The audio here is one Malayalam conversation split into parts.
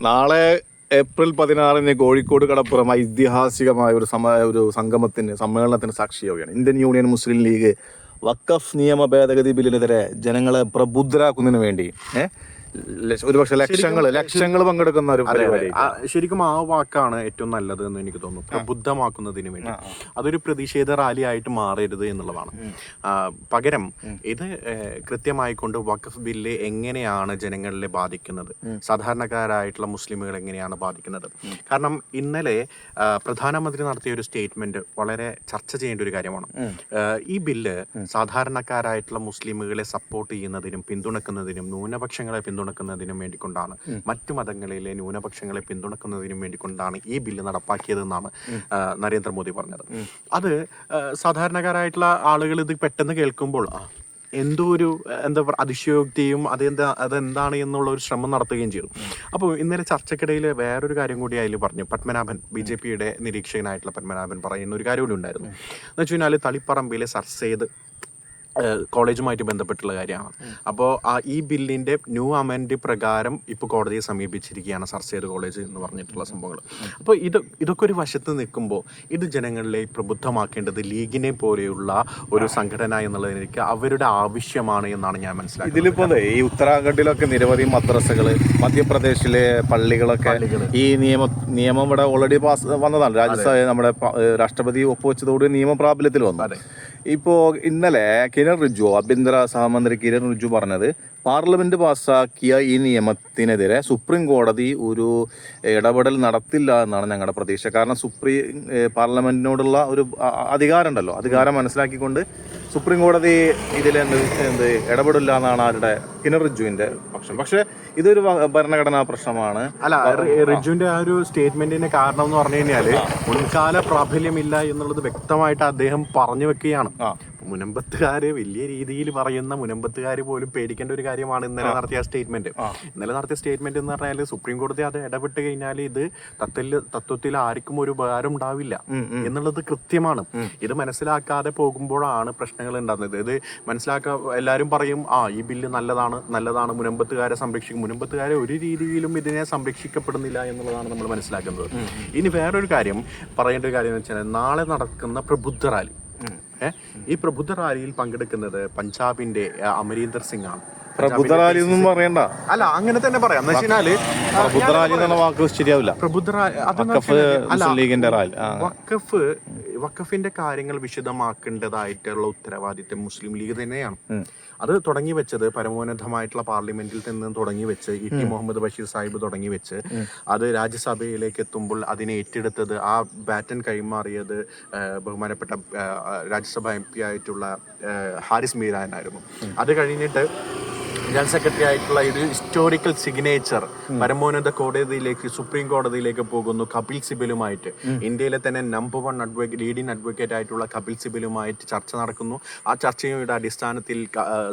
നാളെ ഏപ്രിൽ പതിനാറിന് കോഴിക്കോട് കടപ്പുറം ഐതിഹാസികമായ ഒരു സമ ഒരു സംഗമത്തിന് സമ്മേളനത്തിന് സാക്ഷിയാവുകയാണ്. ഇന്ത്യൻ യൂണിയൻ മുസ്ലിം ലീഗ് വക്കഫ് നിയമ ഭേദഗതി ബില്ലിനെതിരെ ജനങ്ങളെ പ്രബുദ്ധരാക്കുന്നതിന് വേണ്ടി ഏഹ് ഒരുപക്ഷെ ലക്ഷങ്ങൾ ലക്ഷങ്ങൾ പങ്കെടുക്കുന്ന ഒരു പരിപാടി. ശരിക്കും ആ വാക്കാണ് ഏറ്റവും നല്ലത് എന്ന് എനിക്ക് തോന്നുന്നു. പ്രബുദ്ധമാക്കുന്നതിന് വേണ്ടി. അതൊരു പ്രതിഷേധ റാലി ആയിട്ട് മാറരുത് എന്നുള്ളതാണ്. പകരം ഇത് കൃത്യമായിക്കൊണ്ട് വഖഫ് ബില്ല് എങ്ങനെയാണ് ജനങ്ങളിലെ ബാധിക്കുന്നത്? സാധാരണക്കാരായിട്ടുള്ള മുസ്ലിമുകൾ എങ്ങനെയാണ് ബാധിക്കുന്നത്? കാരണം ഇന്നലെ പ്രധാനമന്ത്രി നടത്തിയ ഒരു സ്റ്റേറ്റ്മെന്റ് വളരെ ചർച്ച ചെയ്യേണ്ട ഒരു കാര്യമാണ്. ഈ ബില്ല് സാധാരണക്കാരായിട്ടുള്ള മുസ്ലിമുകളെ സപ്പോർട്ട് ചെയ്യുന്നതിനും പിന്തുണക്കുന്നതിനും ന്യൂനപക്ഷങ്ങളെ പിന്തുണക്കുന്നതിനും വേണ്ടിക്കൊണ്ടാണ്. മറ്റു മതങ്ങളിലെ ന്യൂനപക്ഷങ്ങളെ പിന്തുണക്കുന്നതിനും വേണ്ടിക്കൊണ്ടാണ് ഈ ബില്ല് നടപ്പാക്കിയതെന്നാണ് നരേന്ദ്രമോദി പറഞ്ഞത്. അത് സാധാരണക്കാരായിട്ടുള്ള ആളുകൾ ഇത് പെട്ടെന്ന് കേൾക്കുമ്പോൾ എന്തോ ഒരു എന്താ പറയുക അതിശയോക്തിയും അതെന്താ അതെന്താണ് എന്നുള്ള ഒരു ശ്രമം നടത്തുകയും ചെയ്തു. അപ്പോൾ ഇന്നലെ ചർച്ചക്കിടയിൽ വേറൊരു കാര്യം കൂടി അതിൽ പറഞ്ഞു. പത്മനാഭൻ ബി ജെ പിയുടെ നിരീക്ഷകനായിട്ടുള്ള പത്മനാഭൻ പറയുന്ന ഒരു കാര്യം കൂടി ഉണ്ടായിരുന്നു. എന്ന് വെച്ച് കഴിഞ്ഞാൽ തളിപ്പറമ്പിലെ സർ ഏഹ് കോളേജുമായിട്ട് ബന്ധപ്പെട്ടുള്ള കാര്യമാണ്. അപ്പോൾ ആ ഈ ബില്ലിന്റെ ന്യൂ അമെൻഡ് പ്രകാരം ഇപ്പോൾ കോടതിയെ സമീപിച്ചിരിക്കുകയാണ് സർസേത് കോളേജ് എന്ന് പറഞ്ഞിട്ടുള്ള സംഭവങ്ങൾ അപ്പോൾ ഇത് ഇതൊക്കെ ഒരു വശത്ത് നിൽക്കുമ്പോൾ ഇത് ജനങ്ങളിലെ പ്രബുദ്ധമാക്കേണ്ടത് ലീഗിനെ പോലെയുള്ള ഒരു സംഘടന എന്നുള്ളതിലേക്ക് അവരുടെ ആവശ്യമാണ് എന്നാണ് ഞാൻ മനസ്സിലാക്കുന്നത്. ഇതിലിപ്പോൾ ഈ ഉത്തരാഖണ്ഡിലൊക്കെ നിരവധി മദ്രസകൾ മധ്യപ്രദേശിലെ പള്ളികളൊക്കെ ഈ നിയമ നിയമം ഇവിടെ ഓൾറെഡി പാസ് വന്നതാണ്. രാജ്യസഭ നമ്മുടെ രാഷ്ട്രപതി ഒപ്പുവെച്ചതോടെ നിയമ പ്രാബല്യത്തിൽ വന്നു അതെ. ഇപ്പോ ഇന്നലെ കിരൺ റിജു ആഭ്യന്തര സഹമന്ത്രി കിരൺ റിജു പറഞ്ഞത് പാർലമെന്റ് പാസ്സാക്കിയ ഈ നിയമത്തിനെതിരെ സുപ്രീം കോടതി ഒരു ഇടപെടൽ നടത്തില്ല എന്നാണ് ഞങ്ങളുടെ പ്രതീക്ഷ കാരണം സുപ്രീം പാർലമെന്റിനോടുള്ള ഒരു അധികാരമുണ്ടല്ലോ അധികാരം മനസ്സിലാക്കിക്കൊണ്ട് സുപ്രീം കോടതി ഇതിൽ എന്ത് എന്ത് ഇടപെടില്ല എന്നാണ് ആരുടെ കിണർ റിജുവിന്റെ പക്ഷം. പക്ഷെ ഇതൊരു ഭരണഘടനാ പ്രശ്നമാണ്. അല്ല റിജുവിന്റെ ആ ഒരു സ്റ്റേറ്റ്മെന്റിന്റെ കാരണം എന്ന് പറഞ്ഞു കഴിഞ്ഞാൽ മുൻകാല പ്രാബല്യമില്ല എന്നുള്ളത് വ്യക്തമായിട്ട് അദ്ദേഹം പറഞ്ഞു വെക്കുകയാണ്. മുനമ്പത്തുകാര് വലിയ രീതിയിൽ പറയുന്ന മുനമ്പത്തുകാര് പോലും പേടിക്കേണ്ട ഒരു കാര്യമാണ് ഇന്നലെ നടത്തിയ സ്റ്റേറ്റ്മെന്റ്. ഇന്നലെ നടത്തിയ സ്റ്റേറ്റ്മെന്റ് എന്ന് പറഞ്ഞാൽ സുപ്രീം കോടതി അത് ഇടപെട്ട് കഴിഞ്ഞാൽ ഇത് തത്തിൽ തത്വത്തിൽ ആർക്കും ഒരു ഉപകാരം ഉണ്ടാവില്ല എന്നുള്ളത് കൃത്യമാണ്. ഇത് മനസ്സിലാക്കാതെ പോകുമ്പോഴാണ് പ്രശ്നങ്ങൾ ഉണ്ടാകുന്നത്. ഇത് മനസ്സിലാക്കാൻ എല്ലാവരും പറയും ആ ഈ ബില്ല് നല്ലതാണ് നല്ലതാണ് മുനമ്പത്തുകാരെ സംരക്ഷിക്കും. മുനമ്പത്തുകാരെ ഒരു രീതിയിലും ഇതിനെ സംരക്ഷിക്കപ്പെടുന്നില്ല എന്നുള്ളതാണ് നമ്മൾ മനസ്സിലാക്കുന്നത്. ഇനി വേറൊരു കാര്യം പറയേണ്ട ഒരു കാര്യം എന്ന് വെച്ചാൽ നാളെ നടക്കുന്ന പ്രബുദ്ധ റാലി. ഈ പ്രബുദ്ധ റാലിയിൽ പങ്കെടുക്കുന്നത് പഞ്ചാബിന്റെ അമരീന്ദർ സിംഗ് ആണ്. പ്രബുദ്ധറാലി ഒന്നും പറയണ്ട. അല്ല അങ്ങനെ തന്നെ പറയാം. എന്ന് വെച്ചാൽ പ്രബുദ്ധറാലി എന്നുള്ള വാക്ക് ശരിയാവില്ല. പ്രബുദ്ധ റാലി. വഖഫിന്റെ കാര്യങ്ങൾ വിശദമാക്കേണ്ടതായിട്ടുള്ള ഉത്തരവാദിത്തം മുസ്ലിം ലീഗ് തന്നെയാണ്. അത് തുടങ്ങി വെച്ചത് പരമോന്നതമായിട്ടുള്ള പാർലമെന്റിൽ നിന്ന് തുടങ്ങി വെച്ച് ഇ ടി മുഹമ്മദ് ബഷീർ സാഹിബ് തുടങ്ങി വെച്ച് അത് രാജ്യസഭയിലേക്ക് എത്തുമ്പോൾ അതിനെ ഏറ്റെടുത്തത് ആ ബാറ്റൻ കൈമാറിയത് ബഹുമാനപ്പെട്ട രാജ്യസഭ എം പി ആയിട്ടുള്ള ഹാരിസ് മീരാനായിരുന്നു അത് കഴിഞ്ഞിട്ട് ജനറൽ സെക്രട്ടറി ആയിട്ടുള്ള ഒരു ഹിസ്റ്റോറിക്കൽ സിഗ്നേച്ചർ പരമോന്നത കോടതിയിലേക്ക് സുപ്രീം കോടതിയിലേക്ക് പോകുന്നു കപിൽ സിബലുമായിട്ട്. ഇന്ത്യയിലെ തന്നെ number one advocate leading advocate ആയിട്ടുള്ള കപിൽ സിബലുമായിട്ട് ചർച്ച നടക്കുന്നു. ആ ചർച്ചയുടെ അടിസ്ഥാനത്തിൽ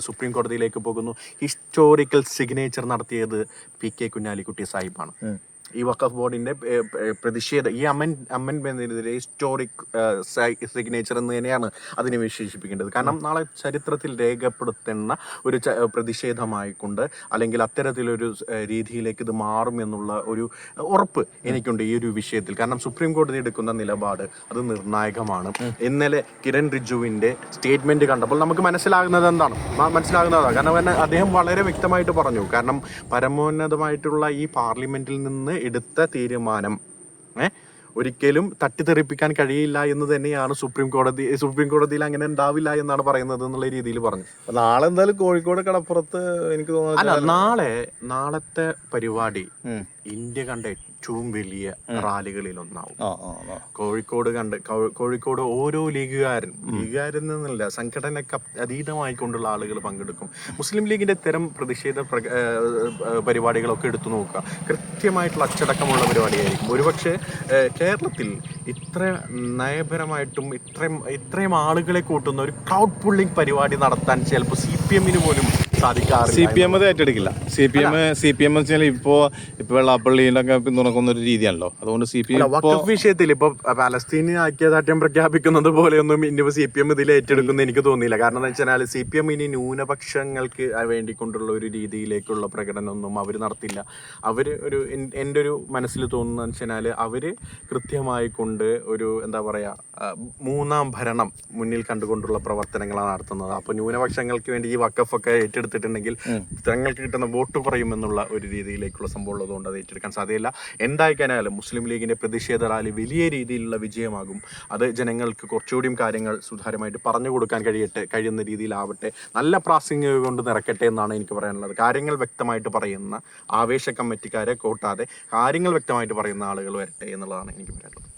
സുപ്രീം കോടതിയിലേക്ക് പോകുന്നു. ഹിസ്റ്റോറിക്കൽ സിഗ്നേച്ചർ നടത്തിയത് പി കെ കുഞ്ഞാലിക്കുട്ടി സാഹിബാണ്. ഈ വഖഫ് ബോർഡിന്റെ പ്രതിഷേധ ഈ അമൻ അമൻമെന്റിനെതിരെ ഹിസ്റ്റോറിക് സിഗ്നേച്ചർ എന്ന് തന്നെയാണ് അതിനെ വിശേഷിപ്പിക്കേണ്ടത്. കാരണം നാളെ ചരിത്രത്തിൽ രേഖപ്പെടുത്തുന്ന ഒരു പ്രതിഷേധമായിക്കൊണ്ട് അല്ലെങ്കിൽ അത്തരത്തിലൊരു രീതിയിലേക്ക് ഇത് മാറും എന്നുള്ള ഒരു ഉറപ്പ് എനിക്കുണ്ട് ഈ ഒരു വിഷയത്തിൽ. കാരണം സുപ്രീം കോടതി എടുക്കുന്ന നിലപാട് അത് നിർണായകമാണ്. ഇന്നലെ കിരൺ റിജുവിന്റെ സ്റ്റേറ്റ്മെന്റ് കണ്ടപ്പോൾ നമുക്ക് മനസ്സിലാകുന്നത് എന്താണ്? മനസ്സിലാകുന്നതാണ് കാരണം അദ്ദേഹം വളരെ വ്യക്തമായിട്ട് പറഞ്ഞു. കാരണം പരമോന്നതമായിട്ടുള്ള ഈ പാർലമെന്റിൽ നിന്ന് എടുത്ത തീരുമാനം. ഒരിക്കലും തട്ടിത്തെറിപ്പിക്കാൻ കഴിയില്ല എന്ന് തന്നെയാണ് സുപ്രീം കോടതി സുപ്രീം കോടതിയിൽ അങ്ങനെ ഉണ്ടാവില്ല എന്നാണ് പറയുന്നത് എന്നുള്ള രീതിയിൽ പറഞ്ഞു. നാളെ എന്തായാലും കോഴിക്കോട് കടപ്പുറത്ത് എനിക്ക് തോന്നുന്നു അല്ല നാളെ നാളത്തെ പരിപാടി. ഇന്ത്യ കണ്ട ഏറ്റവും വലിയ റാലികളിൽ ഒന്നാവും. കോഴിക്കോട് കണ്ട് കോഴിക്കോട് ഓരോ ലീഗുകാരൻ ലീഗുകാരൻ എന്നല്ല സംഘടനക്ക് അതീതമായിക്കൊണ്ടുള്ള ആളുകൾ പങ്കെടുക്കും. മുസ്ലിം ലീഗിന്റെ തരം പ്രതിഷേധ പരിപാടികളൊക്കെ എടുത്തു നോക്കുക. കൃത്യമായിട്ടുള്ള അച്ചടക്കമുള്ള പരിപാടിയായിരിക്കും. ഒരുപക്ഷെ കേരളത്തിൽ ഇത്ര നയപരമായിട്ടും ഇത്രയും ഇത്രയും ആളുകളെ കൂട്ടുന്ന ഒരു ക്രൗഡ് പുള്ളിംഗ് പരിപാടി നടത്താൻ ചിലപ്പോൾ സി പി എമ്മിന് പോലും സി പി എം അത് ഏറ്റെടുക്കില്ല. C P M C P M വെച്ചാൽ ഇപ്പോ ഇപ്പൊ വെള്ളാപ്പള്ളിയുടെ ഒക്കെ പിന്തുണക്കുന്ന ഒരു രീതിയാണല്ലോ. അതുകൊണ്ട് സി പി എം വഖഫ് വിഷയത്തിൽ ഇപ്പൊ പലസ്തീന് ഐക്യദാർഢ്യം പ്രഖ്യാപിക്കുന്നത് പോലെയൊന്നും ഇനി സി പി എം ഇതിൽ ഏറ്റെടുക്കുന്ന എനിക്ക് തോന്നിയില്ല. കാരണം എന്താ വെച്ചാൽ സി പി എം ഇനി ന്യൂനപക്ഷങ്ങൾക്ക് വേണ്ടിക്കൊണ്ടുള്ള ഒരു രീതിയിലേക്കുള്ള പ്രകടനമൊന്നും അവർ നടത്തില്ല. അവർ ഒരു എന്റെ ഒരു മനസ്സിൽ തോന്നുന്നത് വെച്ചാൽ അവർ കൃത്യമായി കൊണ്ട് ഒരു എന്താ പറയാ മൂന്നാം ഭരണം മുന്നിൽ കണ്ടുകൊണ്ടുള്ള പ്രവർത്തനങ്ങളാണ് നടത്തുന്നത്. അപ്പോൾ ന്യൂനപക്ഷങ്ങൾക്ക് വേണ്ടി ഈ വക്കഫ് ഒക്കെ ഏറ്റെടുത്തിട്ടുണ്ടെങ്കിൽ തങ്ങൾക്ക് കിട്ടുന്ന വോട്ട് കുറയുമെന്നുള്ള ഒരു രീതിയിലേക്കുള്ള സംഭവം ഉള്ളതുകൊണ്ട് അത് ഏറ്റെടുക്കാൻ സാധ്യതയില്ല. എന്തായിക്കാനായാലും മുസ്ലിം ലീഗിന്റെ പ്രതിഷേധ റാലി വലിയ രീതിയിലുള്ള വിജയമാകും. അത് ജനങ്ങൾക്ക് കുറച്ചുകൂടിയും കാര്യങ്ങൾ സുതാര്യമായിട്ട് പറഞ്ഞു കൊടുക്കാൻ കഴിയട്ടെ കഴിയുന്ന രീതിയിലാവട്ടെ. നല്ല പ്രാസിംഗ് കൊണ്ട് നിറക്കട്ടെ എന്നാണ് എനിക്ക് പറയാനുള്ളത്. കാര്യങ്ങൾ വ്യക്തമായിട്ട് പറയുന്ന ആവേശ കമ്മിറ്റിക്കാരെ കൂട്ടാതെ കാര്യങ്ങൾ വ്യക്തമായിട്ട് പറയുന്ന ആളുകൾ വരട്ടെ എന്നുള്ളതാണ് എനിക്ക് പറയാനുള്ളത്.